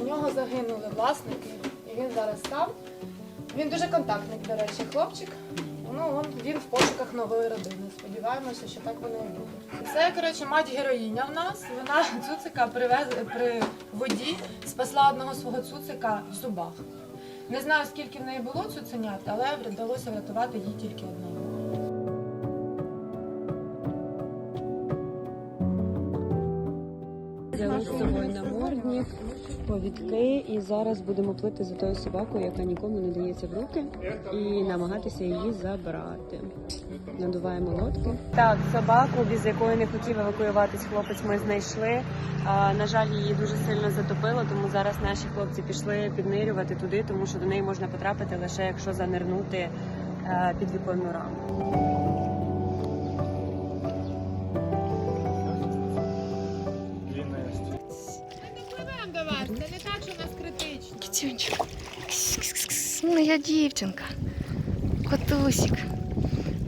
У нього загинули власники, і він зараз сам. Він дуже контактний, до речі, хлопчик. Ну, он, він в пошуках нової родини. Сподіваємося, що так воно і буде. Це, коротше, мать героїня в нас. Вона цуцика привез при воді, спасла одного свого цуцика в зубах. Не знаю, скільки в неї було цуценят, але вдалося врятувати їй тільки одного. Взяли з собою намордник, повідки, і зараз будемо плити за тою собакою, яка нікому не дається в руки, і намагатися її забрати. Надуваємо лодки. Так, собаку, без якої не хотів евакуюватись хлопець, ми знайшли. А, на жаль, її дуже сильно затопило, тому зараз наші хлопці пішли піднирювати туди, тому що до неї можна потрапити лише якщо занирнути е, під віконну раму. Це не так, що у нас критично. Кітюнчик. Моя дівчинка. Котусик.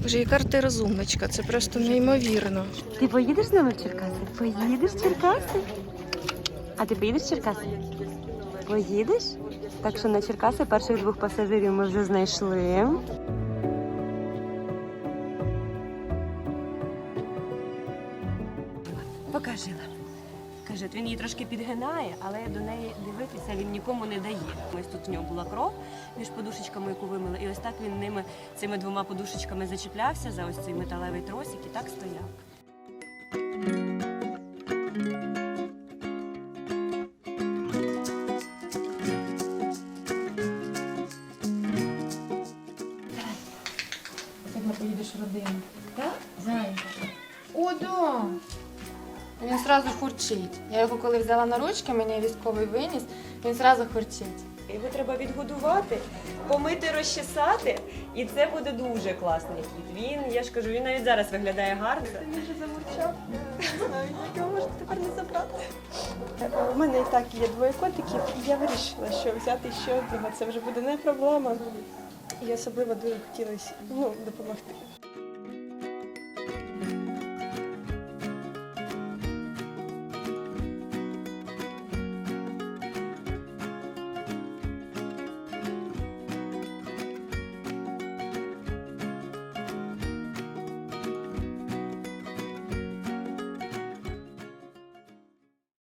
Боже, яка ти розумничка, це просто неймовірно. Ти поїдеш з нами в Черкаси? Поїдеш в Черкаси? А ти поїдеш в Черкаси? Поїдеш? Так що на Черкаси перших двох пасажирів ми вже знайшли. Покажила. Каже, от він її трошки підгинає, але до неї дивитися він нікому не дає. Ось тут в нього була кров між подушечками, яку вимили, і ось так він ними цими двома подушечками зачіплявся за ось цей металевий тросик і так стояв. Сьогодні поїдеш в родину. Так? Зайка. О, да. Він одразу хурчить. Я його коли взяла на ручки, мені військовий виніс, він одразу хурчить. Його треба відгодувати, помити, розчесати, і це буде дуже класний кіт. Він, я ж кажу, він навіть зараз виглядає гарно. Він вже замовчав. Не знаю, як його можна тепер не забрати. У мене і так є двоє котиків, і я вирішила, що взяти ще одного це вже буде не проблема. І особливо дуже хотілося ну, допомогти.